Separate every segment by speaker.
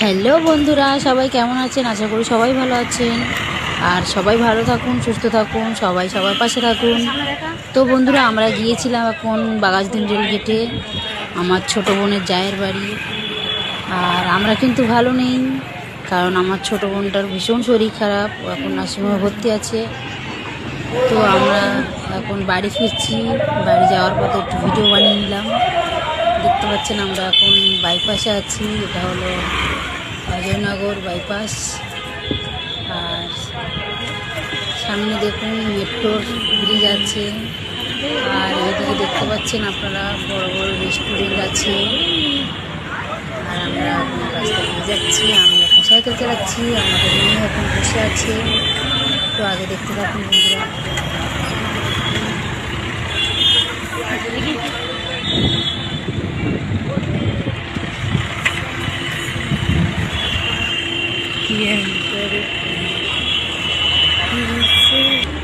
Speaker 1: Hello বন্ধুরা, সবাই কেমন আছেন? আশা করি সবাই ভালো আছেন। আর সবাই ভালো থাকুন, সুস্থ থাকুন, সবাই সবার পাশে থাকুন। তো বন্ধুরা, আমরা গিয়েছিলাম এখন বাগাজদিন রেল গেটে, আমার ছোট বোনের জায়ের বাড়ি। আর আমরা কিন্তু ভালো নেই, কারণ আমার ছোট বোনটার ভীষণ শরীর খারাপ এখন নার্সিংহোমে ভর্তি আছে। তো আমরা এখন বাড়ি ফিরছি, বাড়ি যাওয়ার পথে একটু ভিডিও বানিয়ে নিলাম। দেখতে পাচ্ছেন আমরা এখন বাইপাসে আছি, এটা হলো অজয়নগর বাইপাস। আর সামনে দেখুন মেট্রোর ব্রিজ আছে। আর এইদিকে দেখতে পাচ্ছেন আপনারা বড় বড় রেস্টুরেন্ট আছে। আর আমরা এখন রাস্তা যাচ্ছি আমি এখন সাইকেল চালাচ্ছি, আমাদের এখন বসে আছে। তো আগে দেখতে থাকুন বন্ধুরা।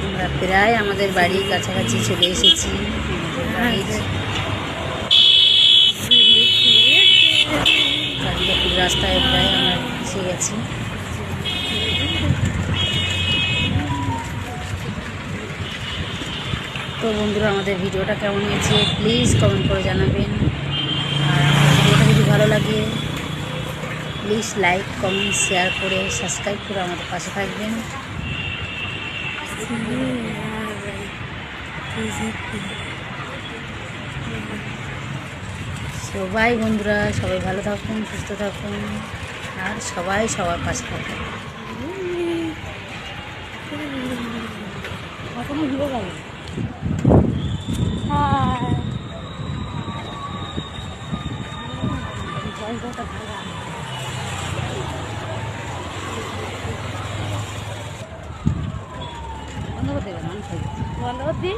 Speaker 1: আমরা প্রায় আমাদের বাড়ির কাছাকাছি চলে এসেছি। রাস্তায় প্রায় আমরা এসে গেছি। তো বন্ধুরা, আমাদের ভিডিওটা কেমন হয়েছে? প্লিজ কমেন্ট করে জানাবেন। আর ভিডিওটা যদি ভালো লাগে প্লিজ লাইক, কমেন্ট, শেয়ার করে, সাবস্ক্রাইব করে আমাদের পাশে থাকবেন। সবাই বন্ধুরা, সবাই ভালো থাকুন, সুস্থ থাকুন, আর সবাই সবার পাশে থাকুন। বন্ধ
Speaker 2: বন্ধ করতি